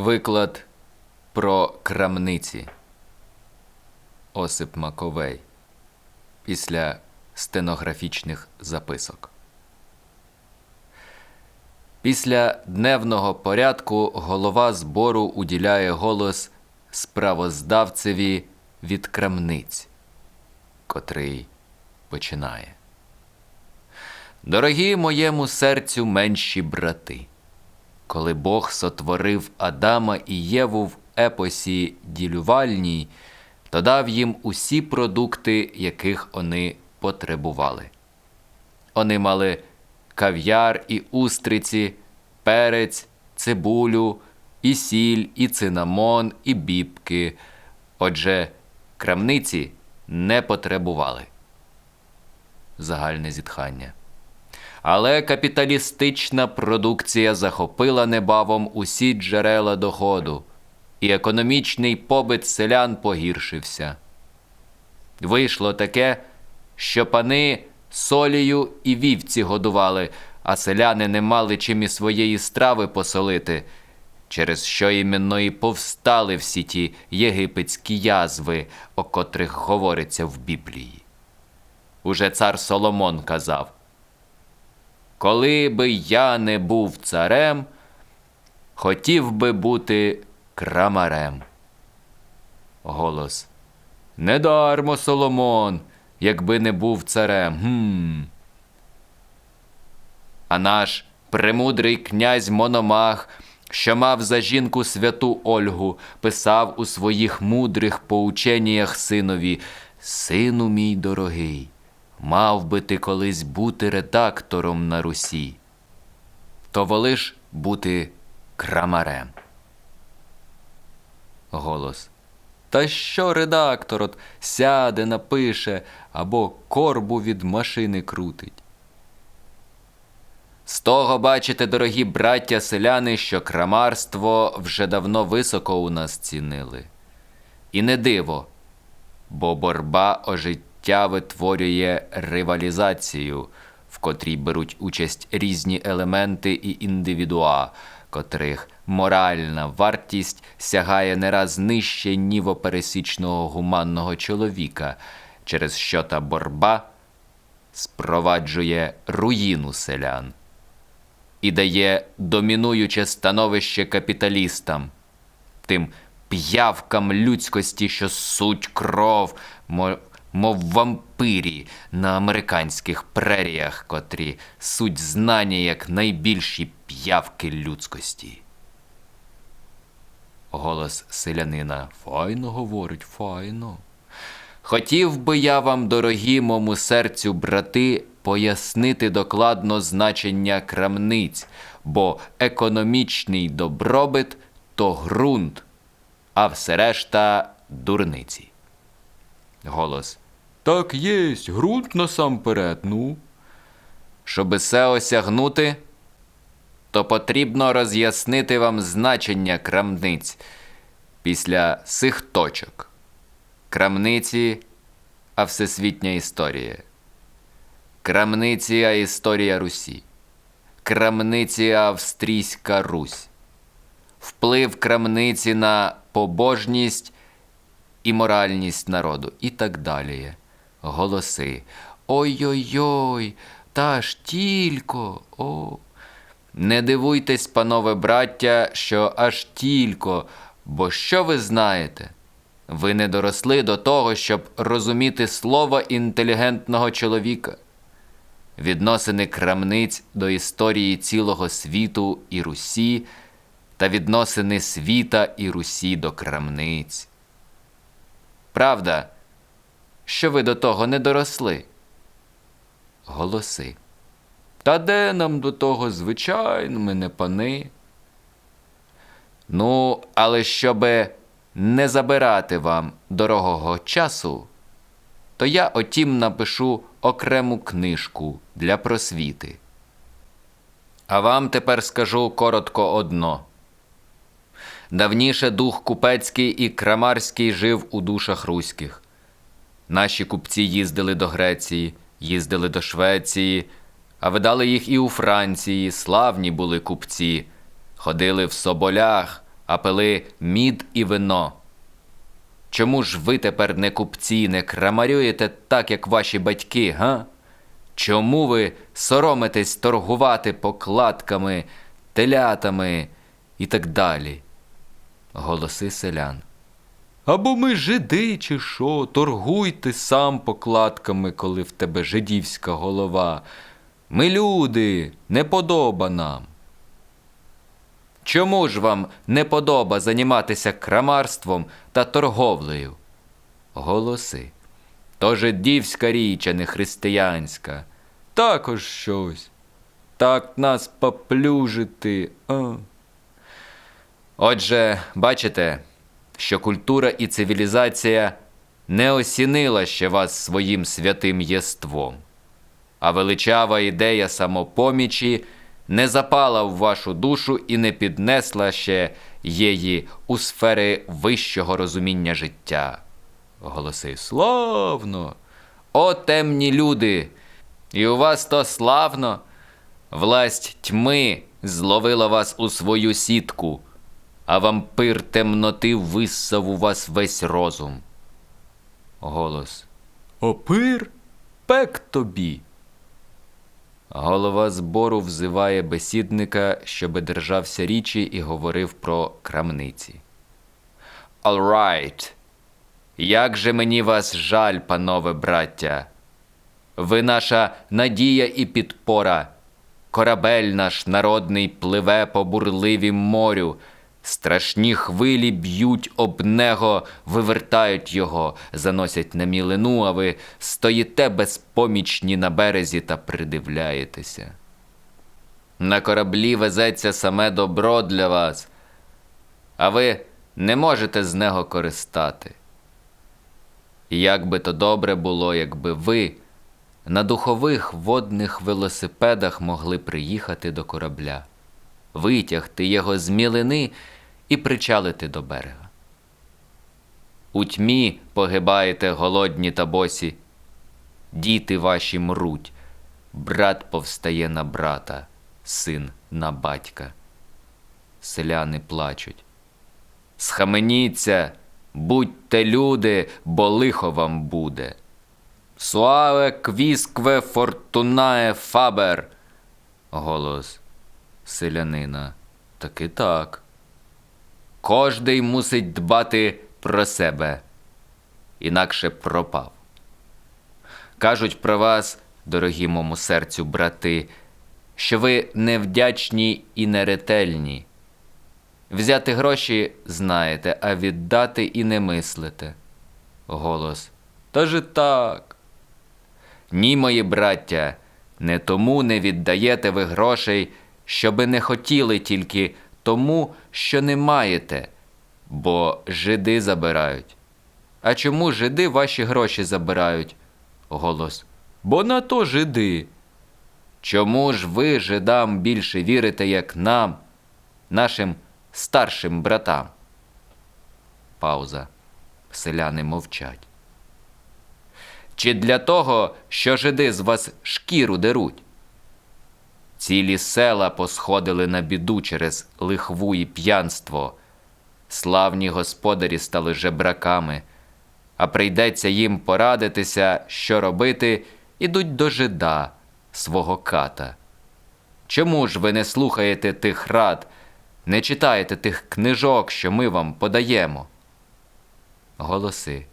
Виклад про крамниці. Осип Маковей. Після стенографічних записок. Після дневного порядку голова збору уділяє голос справоздавцеві від крамниць, котрий починає. Дорогі моєму серцю менші брати, коли Бог сотворив Адама і Єву в епосі ділювальній, то дав їм усі продукти, яких вони потребували. Вони мали кав'яр і устриці, перець, цибулю, і сіль, і цинамон, і бібки. Отже, крамниці не потребували. Загальне зітхання. Але капіталістична продукція захопила небавом усі джерела доходу, і економічний побит селян погіршився. Вийшло таке, що пани солію і вівці годували, а селяни не мали чим і своєї страви посолити, через що іменно і повстали всі ті єгипетські язви, о котрих говориться в Біблії. Уже цар Соломон казав Коли би я не був царем, хотів би бути крамарем. Голос. Недармо, Соломон, якби не був царем. Гм. А наш премудрий князь Мономах, що мав за жінку святу Ольгу, писав у своїх мудрих поученнях синові Сину мій дорогий, мав би ти колись бути редактором на Русі, то волиш бути крамарем. Голос. Та що редактор от сяде, напише або корбу від машини крутить. З того бачите, дорогі браття селяни, що крамарство вже давно високо у нас цінили. І не диво, бо борба о життя витворює ривалізацію, в котрій беруть участь різні елементи і індивідуа, котрих моральна вартість сягає не раз нижче ніво пересічного гуманного чоловіка, через що та борба спроваджує руїну селян і дає домінуюче становище капіталістам, тим п'явкам людськості, що суть кров, мов, мов вампирі на американських преріях, котрі суть знання як найбільші п'явки людськості. Голос селянина файно говорить, файно. Хотів би я вам, дорогі мому серцю, брати, пояснити докладно значення крамниць, бо економічний добробит то ґрунт, а все решта дурниці. Голос. Так єсть, ґрунт насамперед, ну. Щоби се осягнути, то потрібно роз'яснити вам значення крамниць після сих точок. Крамниці, а всесвітня історія. Крамниці, а історія Русі. Крамниці Австрійська Русь. Вплив крамниці на побожність і моральність народу. І так далі. Голоси. Ой-ой-ой, та ж тільки. О. Не дивуйтесь, панове браття, що аж тільки, бо що ви знаєте? Ви не доросли до того, щоб розуміти слово інтелігентного чоловіка, відносини крамниць до історії цілого світу і Русі та відносини світа і Русі до крамниць. Правда, що ви до того не доросли? Голоси. Та де нам до того, звичайно, ми не пани? Ну, але щоби не забирати вам дорогого часу, то я отім напишу окрему книжку для просвіти. А вам тепер скажу коротко одно. Давніше дух купецький і крамарський жив у душах руських. Наші купці їздили до Греції, їздили до Швеції, а видали їх і у Франції, славні були купці, ходили в соболях, а пили мід і вино. Чому ж ви тепер не купці, не крамарюєте так, як ваші батьки, га? Чому ви соромитесь торгувати покладками, телятами і так далі? Голоси селян. Або ми жиди, чи що, торгуй ти сам покладками, коли в тебе жидівська голова. Ми люди, не подоба нам. Чому ж вам не подоба займатися крамарством та торговлею? Голоси. То жидівська річ, а не християнська. Також щось. Так нас поплюжити. А. Отже, бачите, що культура і цивілізація не осінила ще вас своїм святим єством, а величава ідея самопомічі не запала в вашу душу і не піднесла ще її у сфери вищого розуміння життя. Голоси славно! О, темні люди! І у вас то славно! Власть тьми зловила вас у свою сітку, а вампир темноти виссав у вас весь розум. Голос. Опир? Пек тобі. Голова збору взиває бесідника, щоби держався річі і говорив про крамниці. All right. Як же мені вас жаль, панове браття. Ви наша надія і підпора. Корабель наш народний пливе по бурливім морю. Страшні хвилі б'ють об него, вивертають його, заносять на мілину, а ви стоїте безпомічні на березі та придивляєтеся. На кораблі везеться саме добро для вас, а ви не можете з нього користати. Як би то добре було, якби ви на духових водних велосипедах могли приїхати до корабля, витягти його з мілини і причалити до берега. У тьмі погибаєте голодні та босі, діти ваші мруть, брат повстає на брата, син на батька. Селяни плачуть. Схаменіться, будьте люди, бо лихо вам буде. Суаве квіскве фортунае фабер. Голос селянина. Таки так. Кожний мусить дбати про себе, інакше пропав. Кажуть про вас, дорогі мому серцю брати, що ви невдячні і неретельні. Взяти гроші знаєте, а віддати і не мислите. Голос. Та же так. Ні, мої браття, не тому не віддаєте ви грошей, щоби не хотіли тільки тому, що не маєте, бо жиди забирають. А чому жиди ваші гроші забирають? Голос. Бо на то жиди. Чому ж ви жидам більше вірите, як нам, нашим старшим братам? Пауза. Селяни мовчать. Чи для того, що жиди з вас шкіру деруть? Цілі села посходили на біду через лихву і п'янство. Славні господарі стали жебраками, а прийдеться їм порадитися, що робити, ідуть до жида свого ката. Чому ж ви не слухаєте тих рад, не читаєте тих книжок, що ми вам подаємо? Голоси.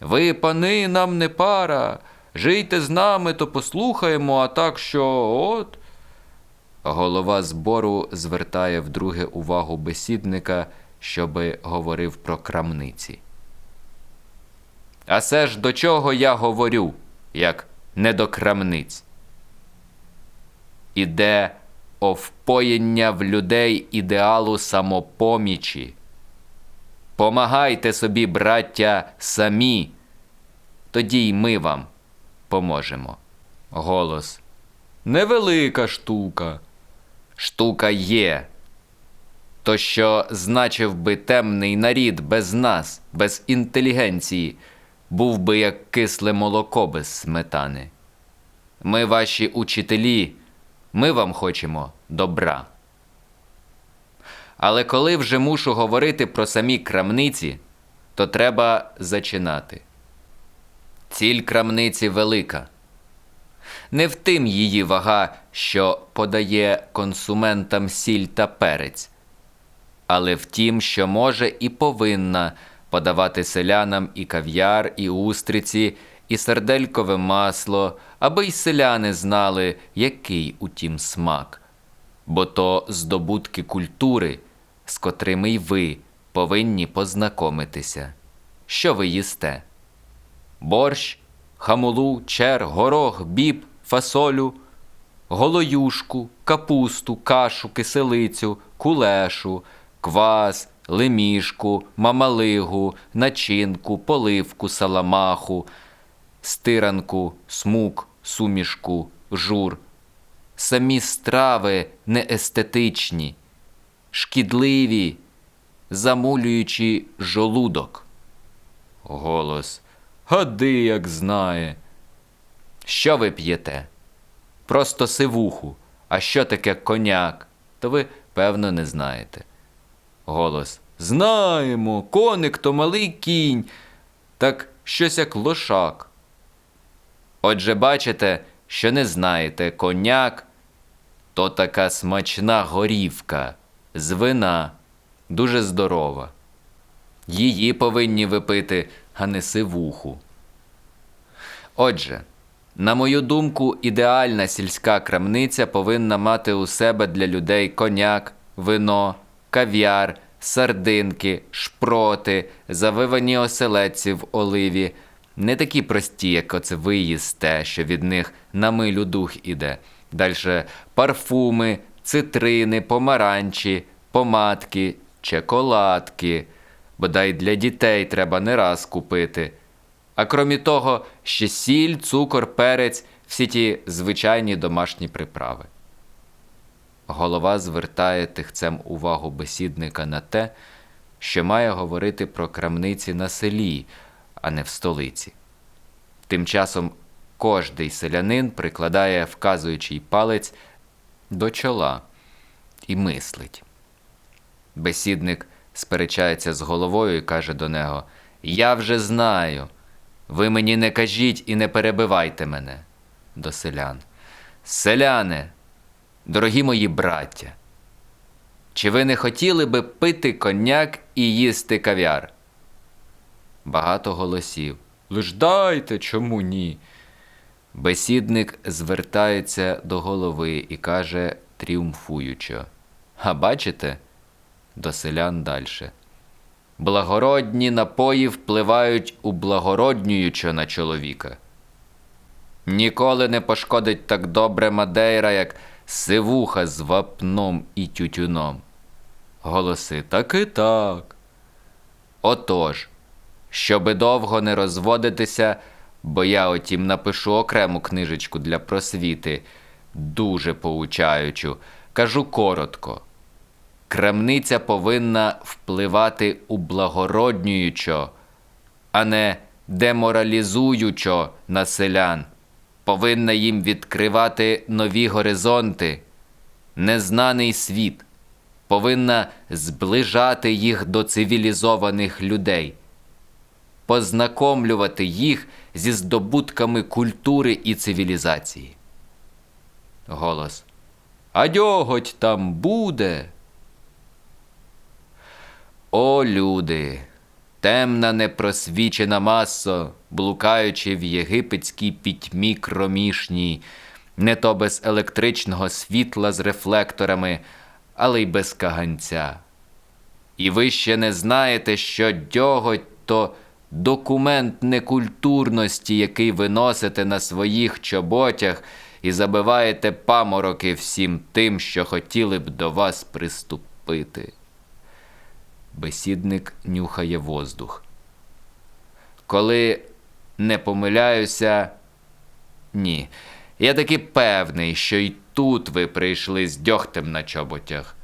Ви, пани, нам не пара. Жийте з нами, то послухаємо, а так що от. Голова збору звертає вдруге увагу бесідника, щоби говорив про крамниці. А це ж до чого я говорю, як не до крамниць? Іде овпоєння в людей ідеалу самопомічі. Помагайте собі, браття, самі, тоді й ми вам поможемо. Голос. Невелика штука. Штука є. То що значив би темний нарід без нас, без інтелігенції, був би як кисле молоко без сметани. Ми ваші учителі, ми вам хочемо добра. Але коли вже мушу говорити про самі крамниці, то треба зачинати. Ціль крамниці велика. Не в тим її вага, що подає консументам сіль та перець, але в тім, що може і повинна подавати селянам і кав'яр, і устриці, і серделькове масло, аби й селяни знали, який утім смак. Бо то здобутки культури, з котрими й ви повинні познайомитися. Що ви їсте? борщ, хамулу, чер, горох, біб, фасолю, голоюшку, капусту, кашу, киселицю, кулешу, квас, лемішку, мамалигу, начинку, поливку, саламаху, стиранку, смук, сумішку, жур. Самі страви неестетичні, шкідливі, замулюючи жолудок. Голос. Гади, як знає. Що ви п'єте? Просто сивуху. А що таке коняк? То ви, певно, не знаєте. Голос. Знаємо, коник то малий кінь, так щось як лошак. Отже, бачите, що не знаєте, коняк то така смачна горівка з вина, дуже здорова. Її повинні випити, а не сивуху. Отже, на мою думку, ідеальна сільська крамниця повинна мати у себе для людей коняк, вино, кав'яр, сардинки, шпроти, завивані оселедці в оливі, не такі прості, як оце ви їсте, що від них на милю дух іде. Дальше парфуми, цитрини, помаранчі, помадки, чоколадки. Бодай для дітей треба не раз купити. А крім того, ще сіль, цукор, перець, всі ті звичайні домашні приправи. Голова звертає тихцем увагу бесідника на те, що має говорити про крамниці на селі, а не в столиці. Тим часом кожний селянин прикладає вказуючий палець до чола і мислить. Бесідник сперечається з головою і каже до нього: Я вже знаю. Ви мені не кажіть і не перебивайте мене до селян. Селяне, дорогі мої браття, чи ви не хотіли би пити коньяк і їсти кав'яр? Багато голосів. Лиш дайте, чому ні? Бесідник звертається до голови і каже тріумфуючо. А бачите? До селян дальше. Благородні напої впливають у благороднюючо на чоловіка. Ніколи не пошкодить так добре Мадейра, як сивуха з вапном і тютюном. Голоси так і так. Отож, щоби довго не розводитися, бо я отім напишу окрему книжечку для просвіти, дуже поучаючу, кажу коротко. Крамниця повинна впливати у благороднюючо, а не деморалізуючо на селян, повинна їм відкривати нові горизонти, незнаний світ, повинна зближати їх до цивілізованих людей, познакомлювати їх зі здобутками культури і цивілізації. Голос. А дьоготь там буде. О, люди, темна непросвічена масо, блукаючи в єгипетській пітьмі кромішній, не то без електричного світла з рефлекторами, але й без каганця. І ви ще не знаєте, що дьоготь то документ некультурності, який ви носите на своїх чоботях і забиваєте памороки всім тим, що хотіли б до вас приступити. Бесідник нюхає воздух. Коли не помиляюся, ні. Я таки певний, що й тут ви прийшли з дьогтем на чоботях.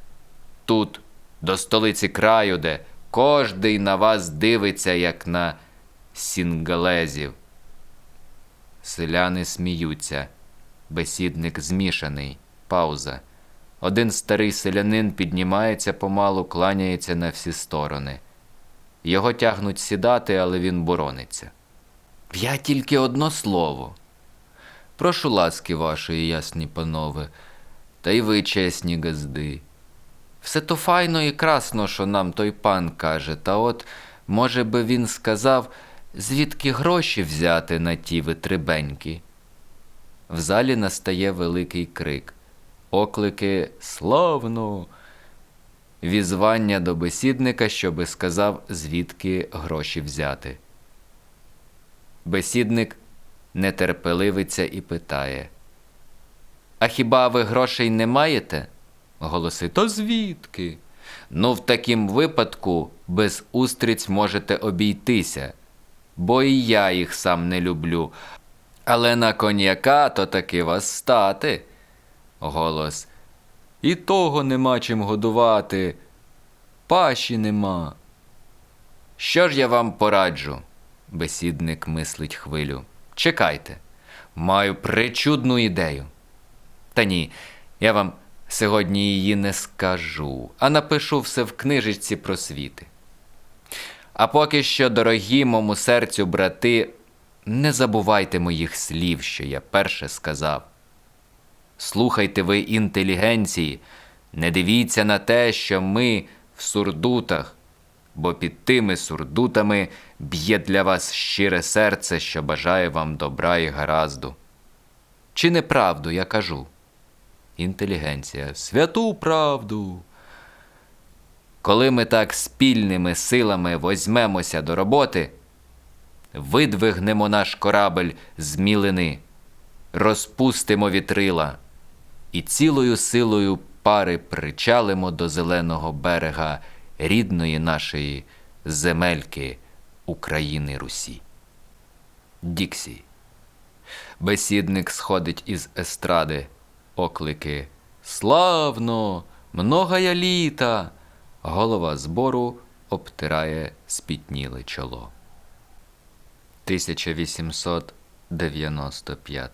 Тут, до столиці краю, де кожний на вас дивиться, як на сінгалезів. Селяни сміються. Бесідник змішаний. Пауза. Один старий селянин піднімається помалу, кланяється на всі сторони. Його тягнуть сідати, але він борониться. Я тільки одно слово. Прошу ласки вашої, ясні панове, та й ви, чесні газди. Все то файно і красно, що нам той пан каже, та от, може би, він сказав, звідки гроші взяти на ті витребеньки. В залі настає великий крик. Оклики Славно! Візвання до бесідника, щоби сказав, звідки гроші взяти. Бесідник нетерпеливиться і питає. А хіба ви грошей не маєте? Голоси, то звідки? Ну, в такім випадку без устриць можете обійтися, бо і я їх сам не люблю. Але на коньяка то таки вас стати. Голос. І того нема чим годувати. Паші нема. Що ж я вам пораджу? Бесідник мислить хвилю. Чекайте, маю причудну ідею. Та ні, я вам сьогодні її не скажу, а напишу все в книжечці про світи. А поки що, дорогі мому серцю, брати, не забувайте моїх слів, що я перше сказав. Слухайте ви інтелігенції, не дивіться на те, що ми в сурдутах, бо під тими сурдутами б'є для вас щире серце, що бажає вам добра і гаразду. Чи неправду я кажу? Інтелігенція, святу правду. Коли ми так спільними силами возьмемося до роботи, видвигнемо наш корабель з мілини, розпустимо вітрила і цілою силою пари причалимо до зеленого берега рідної нашої земельки України Русі. Діксі. Бесідник сходить із естради, оклики Славно! Многая літа! Голова збору обтирає спітніле чоло. 1895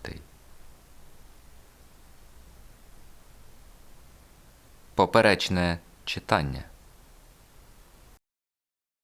Поперечне читання